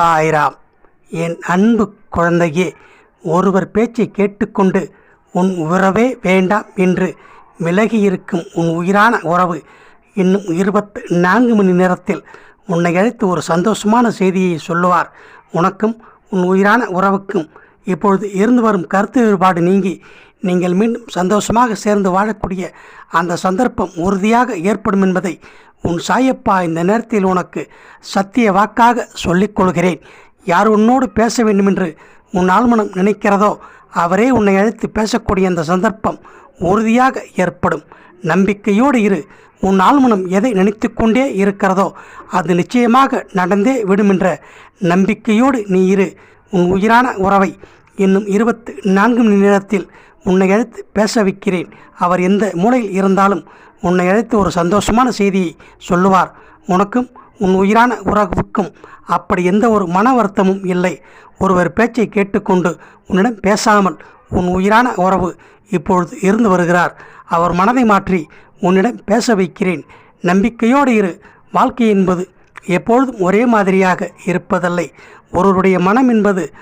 சாய்ராம் என் அன்பு குழந்தையே ஒருவர் பேச்சை கேட்டுக்கொண்டு உன் உறவே வேண்டாம் என்று விலகியிருக்கும் உன் உயிரான உறவு இன்னும் இருபத்து நான்கு மணி நேரத்தில் உன்னை அழைத்து ஒரு சந்தோஷமான செய்தியை சொல்லுவார். உனக்கும் உன் உயிரான உறவுக்கும் இப்பொழுது இருந்து வரும் கருத்து வேறுபாடு நீங்கி நீங்கள் மீண்டும் சந்தோஷமாக சேர்ந்து வாழக்கூடிய அந்த சந்தர்ப்பம் உறுதியாக ஏற்படும் என்பதை உன் சாயப்பா இந்த நேரத்தில் உனக்கு சத்திய வாக்காக சொல்லிக் கொள்கிறேன். யார் உன்னோடு பேச வேண்டுமென்று உன் ஆழ்மனம் நினைக்கிறதோ அவரே உன்னை அழைத்து பேசக்கூடிய அந்த சந்தர்ப்பம் உறுதியாக ஏற்படும். நம்பிக்கையோடு இரு. உன் ஆழ்மனம் எதை நினைத்து கொண்டே இருக்கிறதோ அது நிச்சயமாக நடந்தே விடுமென்ற நம்பிக்கையோடு நீ இரு. உன் உயிரான உறவை இன்னும் இருபத்து நான்கு மணி நேரத்தில் உன்னை அழைத்து பேச வைக்கிறேன் அவர் எந்த மூலையில் இருந்தாலும் உன்னை அழைத்து ஒரு சந்தோஷமான செய்தியை சொல்லுவார். உனக்கும் உன் உயிரான உறவுக்கும் அப்படி எந்த ஒரு மன வருத்தமும் இல்லை. ஒருவர் பேச்சை கேட்டுக்கொண்டு உன்னிடம் பேசாமல் உன் உயிரான உறவு இப்பொழுது இருந்து வருகிறார். அவர் மனதை மாற்றி உன்னிடம் பேச வைக்கிறேன் நம்பிக்கையோடு இரு. வாழ்க்கை என்பது எப்பொழுதும் ஒரே மாதிரியாக இருப்பதில்லை. ஒருவருடைய மனம் என்பது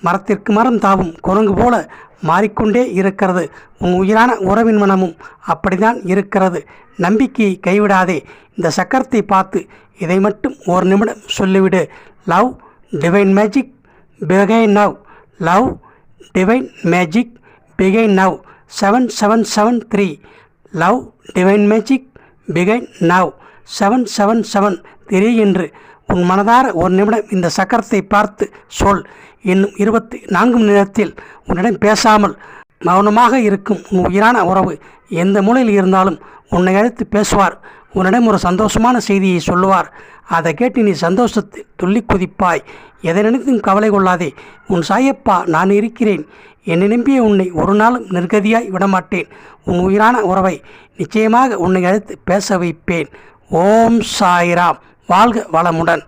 மரத்திற்கு மரம் தாவும் குரங்கு போல மாறிக்கொண்டே இருக்கிறது. உன் உயிரான உறவின் மனமும் அப்படிதான் இருக்கிறது. நம்பிக்கையை கைவிடாதே. இந்த சக்கரத்தை பார்த்து இதை மட்டும் ஒரு நிமிடம் சொல்லிவிடு. Love divine magic begin now. Love divine magic begin now. Seven seven seven three. Love divine magic begin now. Seven seven seven. தெரிய என்று உன் மனதார ஒரு நிமிடம் இந்த சக்கரத்தை பார்த்து சொல். இன்னும் இருபத்தி நான்கு மணி நேரத்தில் உன்னிடம் பேசாமல் மௌனமாக இருக்கும் உன் உயிரான உறவு எந்த மூலையில் இருந்தாலும் உன்னை அழைத்து பேசுவார். உன்னிடம் ஒரு சந்தோஷமான செய்தியை சொல்லுவார். அதை கேட்டு நீ சந்தோஷத்தில் துள்ளி குதிப்பாய். எதை நினைத்தும் கவலை கொள்ளாதே. உன் சாயப்பா நான் இருக்கிறேன். என்னை நம்பிய உன்னை ஒரு நாளும் நிர்கதியாய் விடமாட்டேன். உன் உயிரான உறவை நிச்சயமாக உன்னை அழைத்து பேச வைப்பேன். ஓம் சாய்ராம். வாழ்க வளமுடன்.